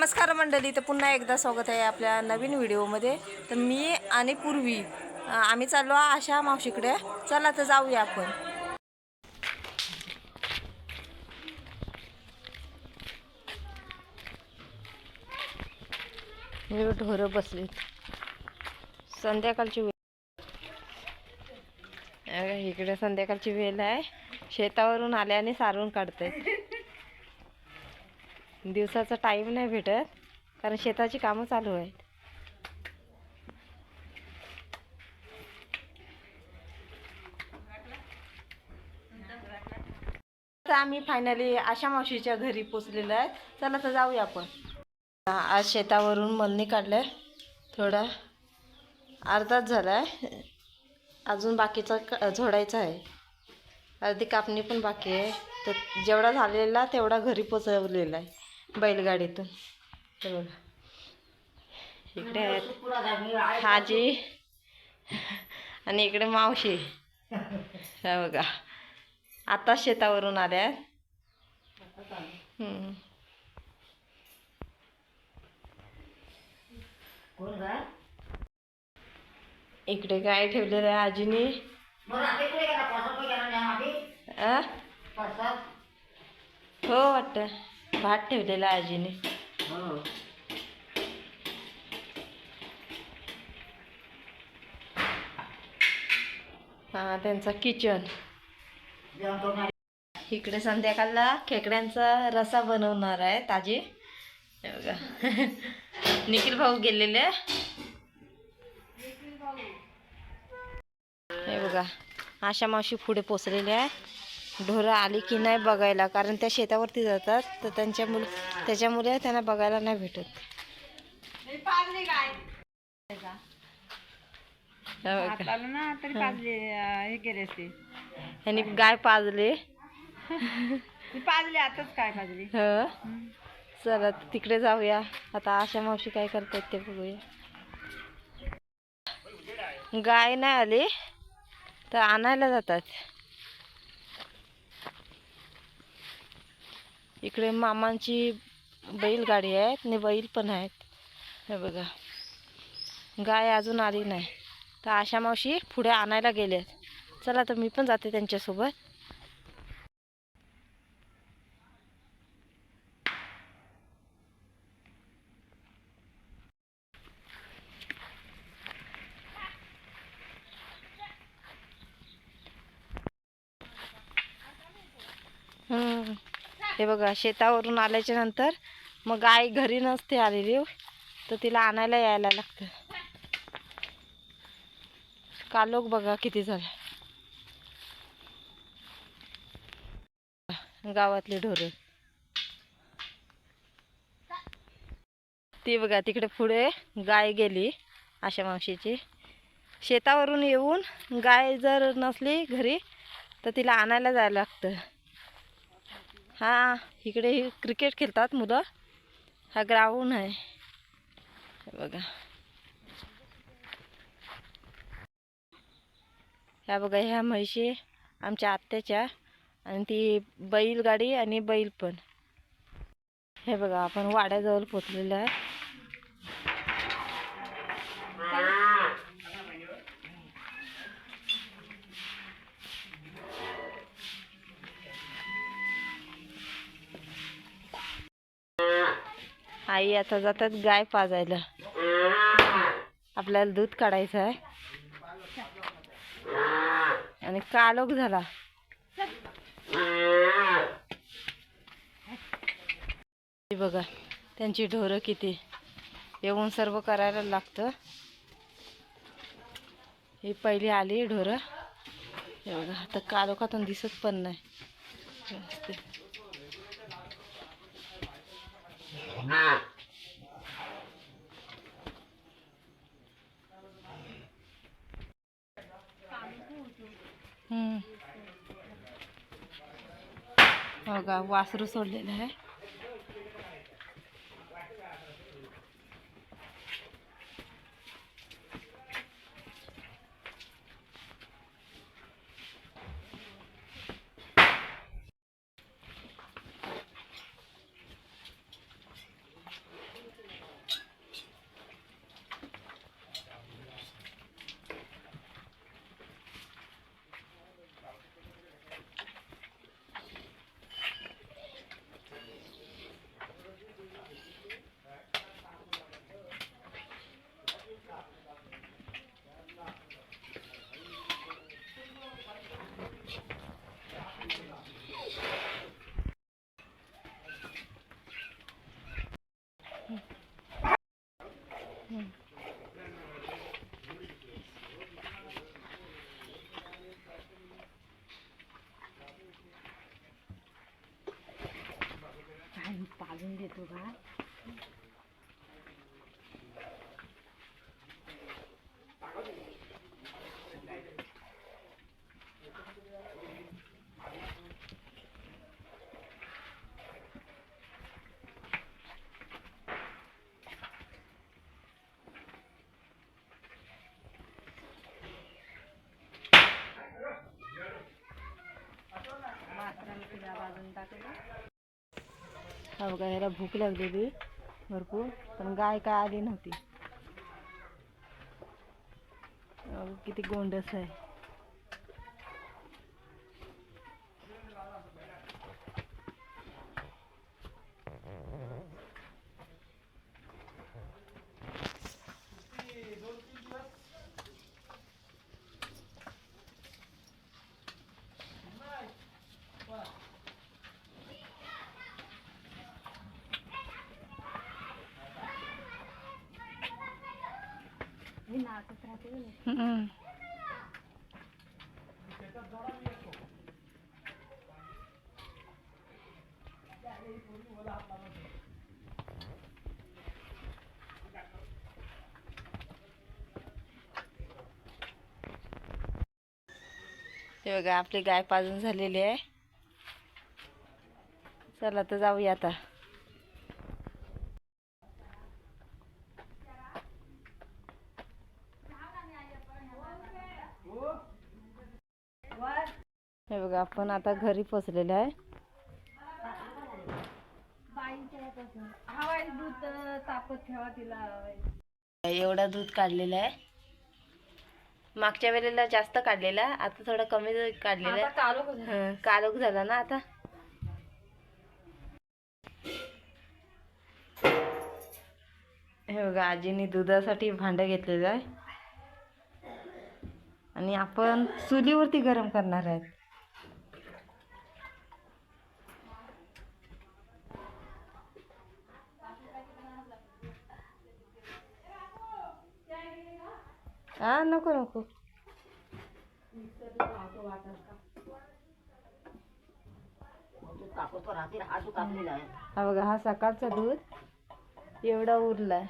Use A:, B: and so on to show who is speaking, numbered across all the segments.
A: नमस्कार मंडळी तर पुन्हा एकदा स्वागत आहे आपल्या नवीन व्हिडिओमध्ये. तर मी आणि पूर्वी आम्ही चाललो आशा मावशीकडे. चला तर जाऊया आपण. ढोरं बसली. संध्याकाळची वेळ. इकडे संध्याकाळची वेळ आहे. शेतावरून आल्याने सारून काढते दिवसाचा टाईम नाही भेटत कारण शेताची कामं चालू आहेत. तर आम्ही फायनली आशा मावशीच्या घरी पोचलेलो आहे. चला तर जाऊया आपण. आज शेतावरून मलनी काढलंय थोडा अर्धाच झाला आहे अजून बाकीचा क- झोडायचा आहे. अर्धी कापणी पण बाकी आहे. तर जेवढा झालेला तेवढा घरी पोचवलेला आहे. बैलगाडीतून. बघा. इकडे आहेत हाजी आणि इकडे मावशी. बघा. आता शेतावरून आल्या. इकडे गाय ठेवलेलं आहे आजीनी? हो वाटतं. भात ठेवलेला आजीने. हा त्यांचा किचन इकडे संध्याकाळला खेकड्यांचा रसा बनवणार आहे ताजी हे बघा. निखिल भाऊ गेलेले. हे बघा. आशा मावशी पुढे पोचलेली आहे. ढोरं आली की नाही बघायला कारण त्या शेतावरती जातात तर त्यांच्यामुळे त्याच्यामुळे त्यांना बघायला नाही भेटत. हे
B: हे केले असते.
A: ह्यांनी गाय पाजले.
B: पाजले आताच काय पाजली?
A: ह. चला तिकडे जाऊया. आता आशा मावशी काय करतात ते बघूया. गाय नाही आली तर आणायला जातात. इकडे मामांची बैलगाडी आहे आणि बैल पण आहेत. हे बघा. गाय अजून आली नाही. तर आशा मावशी पुढे आणायला गेले चला तर मी पण जाते त्यांच्यासोबत हम्म. हे बघा शेतावरून आल्याच्यानंतर मग गाय घरी नसते आलेली हो. तर तिला आणायला यायला लागतं. कालोख बघा किती झालं. गावातली ढोरं. ती बघा तिकडे पुढे गाय गेली आशा मावशीची. शेतावरून येऊन गाय जर नसली घरी तर तिला आणायला जायला लागतं. हा इकडे क्रिकेट खेळतात मुलं. हा ग्राउंड आहे. हे बघा. ह्या बघा ह्या म्हैशी आमच्या आत्याच्या आणि ती बैलगाडी आणि बैल पण. हे बघा आपण वाड्याजवळ पोचलेलं आहे. आई आता जातात गाय पाजायला. आपल्याला दूध काढायचं आहे. आणि कालोख झाला. हे बघा त्यांची ढोरं किती. येऊन सर्व करायला लागतं. ही पहिली आली ढोरं. हे बघा आता कालोखातून दिसत पण नाही. व्यवस्थित. हो का वासरू सोडलेलं आहे. 好吧 हा बघा ह्याला भूक लागलेली भरपूर पण गाय काय आली नव्हती. अहो, किती गोंडस आहे. हम्म. हे बघा आपली गाय पाजून झालेली आहे चला तर जाऊया आता आपण आता घरी पोचलेलो आहे.
B: हवाई दूध तापत ठेवा तिला.
A: एवढा दूध काढलेलं आहे. मागच्या वेळेला जास्त काढलेला आता थोडा कमी काढलेला आहे.
B: कालो
A: हं, कालोख झाला ना आता. हे बघा आजीने दुधासाठी भांडं घेतलेलं आहे. आणि आपण चुलीवरती गरम करणार आहेत. हा नको नको हा बघा हा सकाळचा दूध एवढा उरलाय.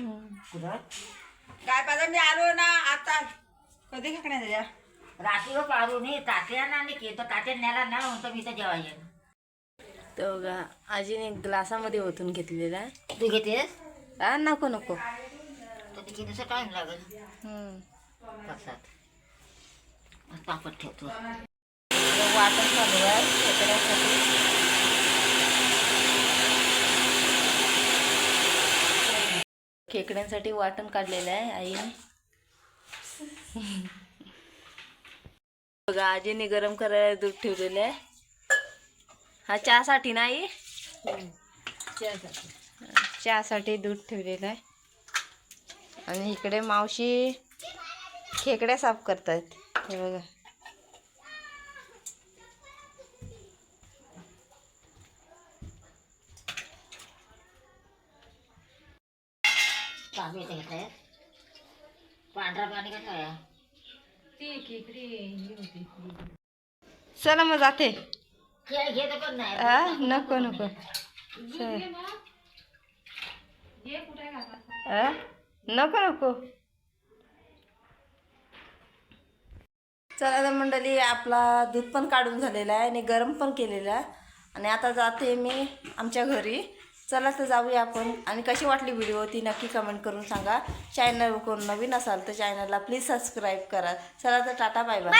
B: मग काय पाहिजे मी आलो ना आता कधी खाकण्यात त्याच्या
C: रात्री पारून तात्या ना की तो तात्या नेला ना म्हणतो मी तर जेव्हा
A: बघा आजीने ग्लासामध्ये ओतून घेतलेला आहे.
C: तू घेतेस?
A: नको नको.
C: तर तिथे तसं टाइम लागेल?
A: हम्म.
C: तसात तापत ठेवतो.
A: तर वाटण चालू आहे खेकड्यासाठी खेकड्यांसाठी वाटण काढलेलं आहे आईने बघा आजीने गरम करायला दूध ठेवलेलं आहे. हा चहासाठी नाही? चहासाठी. दूध ठेवलेलं आहे. आणि इकडे मावशी खेकड्या साफ करतायत. हे बघा.
C: पांढरा पाणी कसं
A: चला मग जाते.
C: घे घेत पण नाही.
A: आ, नको नको. नको नको. चला तर मंडळी आपला दूध पण काढून झालेला आहे आणि गरम पण केलेला आहे. आणि आता जाते मी आमच्या घरी. चला तर जाऊया आपण. आणि कशी वाटली व्हिडिओ ती नक्की कमेंट करून सांगा. चॅनल कोण नवीन असाल तर चॅनलला प्लीज सबस्क्राईब करा. चला तर टाटा बाय बाय